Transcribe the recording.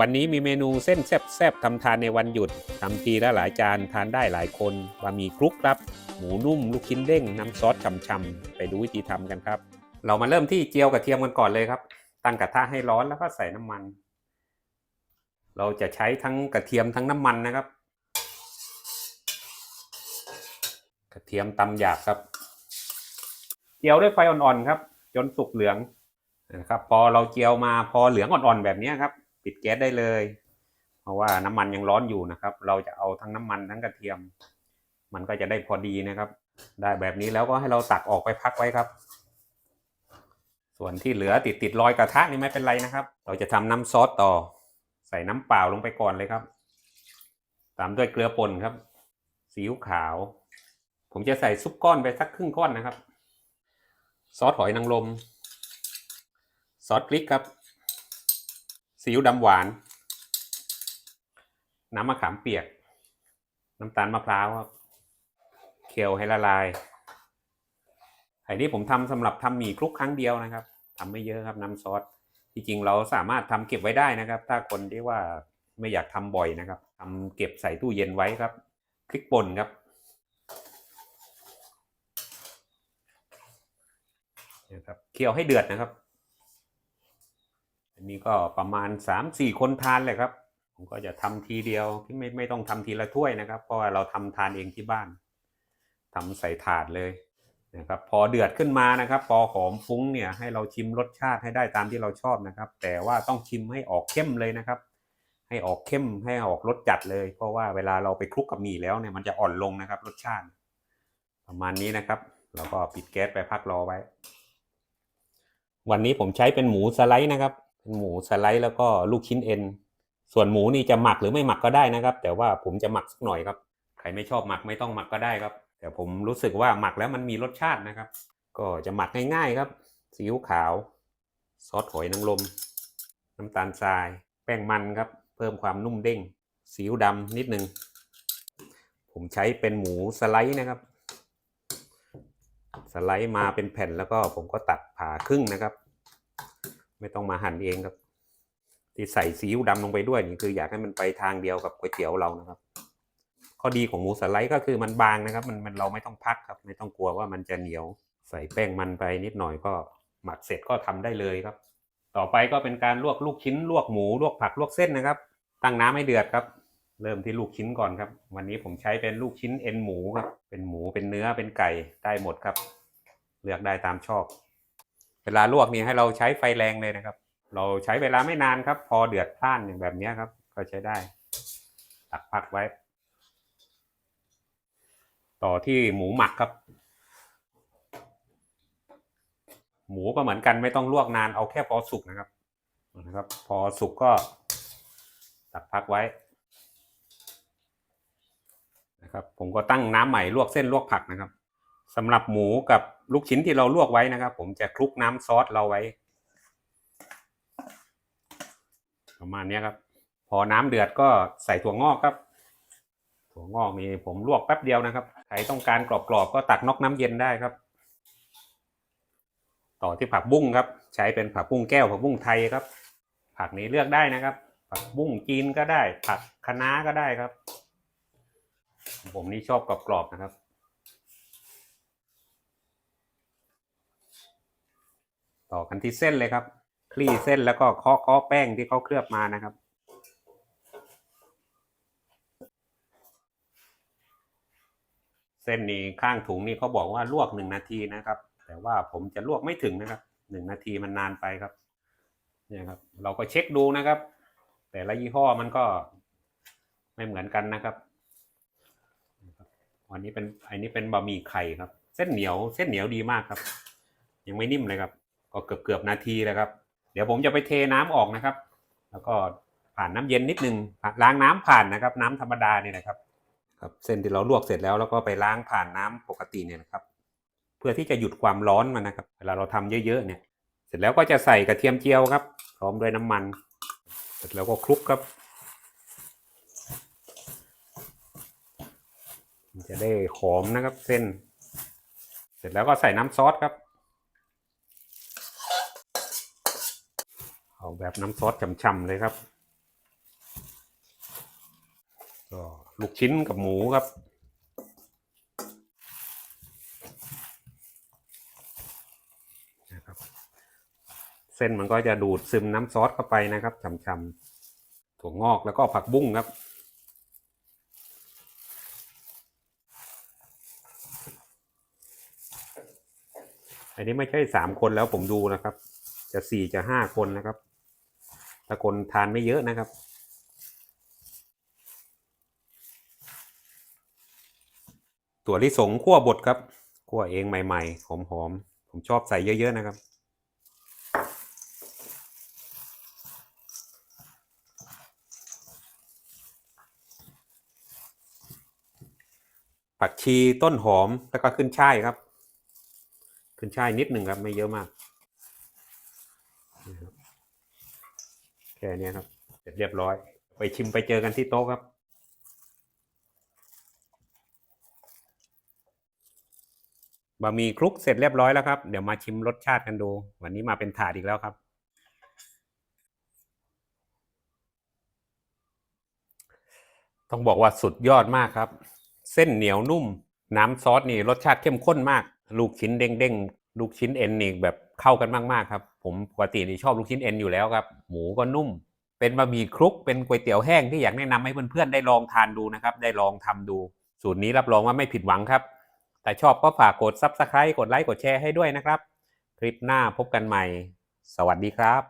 วันนี้มีเมนูเส้นแซ่บๆทำทานในวันหยุดทำทีละหลายจานทานได้หลายคนบะหมี่คลุกครับ หมูนุ่มลูกชิ้นเด้งน้ำซอสฉ่ำๆไปดูวิธีทำกันครับ เรามาเริ่มที่เจียวกระเทียมกันก่อนเลยครับ ตั้งกระทะให้ร้อนแล้วก็ใส่น้ำมัน เราจะใช้ทั้งกระเทียมทั้งน้ำมันนะครับ กระเทียมตำหยาบครับ เจียวด้วยไฟอ่อนๆครับ จนสุกเหลืองนะครับ พอเราเจียวมาพอเหลืองอ่อนๆแบบนี้ครับ ปิดแก๊สได้เลย เพราะว่าน้ำมันยังร้อนอยู่นะครับ เราจะเอาทั้งน้ำมันทั้งกระเทียม มันก็จะได้พอดีนะครับ ได้แบบนี้แล้วก็ให้เราตักออกไปพักไว้ครับ ส่วนที่เหลือติดติดรอยกระทะนี่ไม่เป็นไรนะครับ เราจะทำน้ำซอสต่อ ใส่น้ำเปล่าลงไปก่อนเลยครับ ตามด้วยเกลือป่นครับซีอิ๊วขาว ผมจะใส่ซุปก้อนไปสักครึ่งก้อนนะครับ ซอสหอยนางรมซอสพริกครับ ซีอิ๊วดำหวาน น้ำมะขามเปียก น้ำตาลมะพร้าวครับเคี่ยวให้ละลายไอ้นี่ผมทำสำหรับทำหมี่คลุกครั้งเดียวนะครับทำไม่เยอะครับน้ำซอสที่จริงเราสามารถทำเก็บไว้ได้นะครับ ถ้าคนที่ว่าไม่อยากทำบ่อยนะครับทำเก็บใส่ตู้เย็นไว้ครับพริกป่นครับนะครับเคี่ยวให้เดือดนะครับ อันนี้ก็ประมาณสามสี่คนทานเลยครับ ผมก็จะทำทีเดียวที่ไม่ไม่ต้องทำทีละถ้วยนะครับ เพราะว่าเราทำทานเองที่บ้านทำใส่ถาดเลยนะครับพอเดือดขึ้นมานะครับ พอหอมฟุ้งเนี่ยให้เราชิมรสชาติให้ได้ตามที่เราชอบนะครับ แต่ว่าต้องชิมให้ออกเข้มเลยนะครับ ให้ออกเข้มให้ออกรสจัดเลย เพราะว่าเวลาเราไปคลุกกับหมี่แล้วเนี่ยมันจะอ่อนลงนะครับ รสชาติ ประมาณนี้นะครับเราก็ปิดแก๊สไปพักรอไว้ วันนี้ผมใช้เป็นหมูสไลด์นะครับ เป็นหมูสไลด์แล้วก็ลูกชิ้นเอ็น ส่วนหมูนี่จะหมักหรือไม่หมักก็ได้นะครับ แต่ว่าผมจะหมักสักหน่อยครับ ใครไม่ชอบหมักไม่ต้องหมักก็ได้ครับ แต่ผมรู้สึกว่าหมักแล้วมันมีรสชาตินะครับ ก็จะหมักง่ายๆครับซีอิ๊วขาว ซอสหอยนางรมน้ำตาลทราย แป้งมันครับ เพิ่มความนุ่มเด้งซีอิ๊วดำนิดนึง ผมใช้เป็นหมูสไลด์นะครับ สไลด์มาเป็นแผ่นแล้วก็ผมก็ตัดผ่าครึ่งนะครับ ไม่ต้องมาหั่นเองครับ ที่ใส่ซีอิ๊วดำลงไปด้วยนี่คืออยากให้มันไปทางเดียวกับก๋วยเตี๋ยวเรานะครับ ข้อดีของหมูสไลด์ก็คือมันบางนะครับ มันมันเราไม่ต้องพักครับ ไม่ต้องกลัวว่ามันจะเหนียว ใส่แป้งมันไปนิดหน่อยก็หมักเสร็จก็ทำได้เลยครับ ต่อไปก็เป็นการลวกลูกชิ้นลวกหมูลวกผักลวกเส้นนะครับ ตั้งน้ำให้เดือดครับ เริ่มที่ลูกชิ้นก่อนครับ วันนี้ผมใช้เป็นลูกชิ้นเอ็นหมูครับ เป็นหมูเป็นเนื้อเป็นไก่ได้หมดครับ เลือกได้ตามชอบ เวลาลวกนี่ให้เราใช้ไฟแรงเลยนะครับ เราใช้เวลาไม่นานครับ พอเดือดพล่านอย่างแบบนี้ครับ ก็ใช้ได้ ตักพักไว้ ต่อที่หมูหมักครับ หมูก็เหมือนกันไม่ต้องลวกนานเอาแค่พอสุกนะครับนะครับ พอสุกก็ตักพักไว้นะครับ ผมก็ตั้งน้ำใหม่ลวกเส้นลวกผักนะครับสำหรับหมูกับ ลูกชิ้นที่เราลวกไว้นะครับ ผมจะคลุกน้ำซอสเราไว้ ประมาณนี้ครับ พอน้ำเดือดก็ใส่ถั่วงอกครับ ถั่วงอกนี่ผมลวกแป๊บเดียวนะครับใครต้องการกรอบๆก็ตักนอกน้ำเย็นได้ครับ ต่อที่ผักบุ้งครับ ใช้เป็นผักบุ้งแก้วผักบุ้งไทยครับ ผักนี้เลือกได้นะครับ ผักบุ้งจีนก็ได้ ผักคะน้าก็ได้ครับ ผมนี่ชอบกรอบๆนะครับ ต่อกันที่เส้นเลยครับ คลี่เส้นแล้วก็เคาะเคาะแป้งที่เขาเคลือบมานะครับ เส้นนี้ข้างถุงนี่เขาบอกว่าลวกหนึ่งนาทีนะครับ แต่ว่าผมจะลวกไม่ถึงนะครับหนึ่งนาทีมันนานไปครับเนี่ยครับ เราก็เช็คดูนะครับ แต่ละยี่ห้อมันก็ไม่เหมือนกันนะครับวันนี้เป็นอันนี้เป็นบะหมี่ไข่ครับ เส้นเหนียวเส้นเหนียวดีมากครับ ยังไม่นิ่มเลยครับ ก็เกือบเกือบนาทีแล้วครับ เดี๋ยวผมจะไปเทน้ำออกนะครับ แล้วก็ผ่านน้ำเย็นนิดนึงล้างน้ำผ่านนะครับ น้ำธรรมดาเนี่ยนะครับ ครับเส้นที่เราลวกเสร็จแล้วแล้วก็ไปล้างผ่านน้ำปกติเนี่ยนะครับ เพื่อที่จะหยุดความร้อนมันนะครับ เวลาเราทำเยอะๆเนี่ย เสร็จแล้วก็จะใส่กระเทียมเจียวครับ พร้อมด้วยน้ำมัน เสร็จแล้วก็คลุกครับจะได้หอมนะครับเส้น เสร็จแล้วก็ใส่น้ำซอสครับ เอา แบบน้ำซอสฉ่ำๆเลยครับก็ลูกชิ้นกับหมูครับ นะครับ เส้นมันก็จะดูดซึมน้ำซอสเข้าไปนะครับช่ำๆถั่วงอกแล้วก็ผักบุ้งครับอันนี้ไม่ใช่สามคนแล้วผมดูนะครับ จะสี่จะห้าคนนะครับ ถ้าคนทานไม่เยอะนะครับถั่วลิสงคั่วบดครับคั่วเองใหม่ๆหอมๆผมชอบใส่เยอะๆนะครับผักชีต้นหอมแล้วก็ขึ้นช่ายครับ ขึ้นช่ายนิดหนึ่งครับไม่เยอะมาก แค่เนี้ยครับ เสร็จเรียบร้อย ไปชิมไปเจอกันที่โต๊ะครับบะหมี่คลุกเสร็จเรียบร้อยแล้วครับ เดี๋ยวมาชิมรสชาติกันดู วันนี้มาเป็นถาดอีกแล้วครับ ต้องบอกว่าสุดยอดมากครับ เส้นเหนียวนุ่ม น้ำซอสนี่รสชาติเข้มข้นมาก ลูกชิ้นเด้งๆ ลูกชิ้นเอ็นนี่แบบเข้ากันมากๆครับ ผมปกตินี่ชอบลูกชิ้นเอ็นอยู่แล้วครับ หมูก็นุ่ม เป็นบะหมี่คลุก เป็นก๋วยเตี๋ยวแห้งที่อยากแนะนำให้เพื่อนๆได้ลองทานดูนะครับ ได้ลองทำดู สูตรนี้รับรองว่าไม่ผิดหวังครับ แต่ชอบก็ฝากกด Subscribe กดไลค์ กดแชร์ให้ด้วยนะครับ คลิปหน้าพบกันใหม่ สวัสดีครับ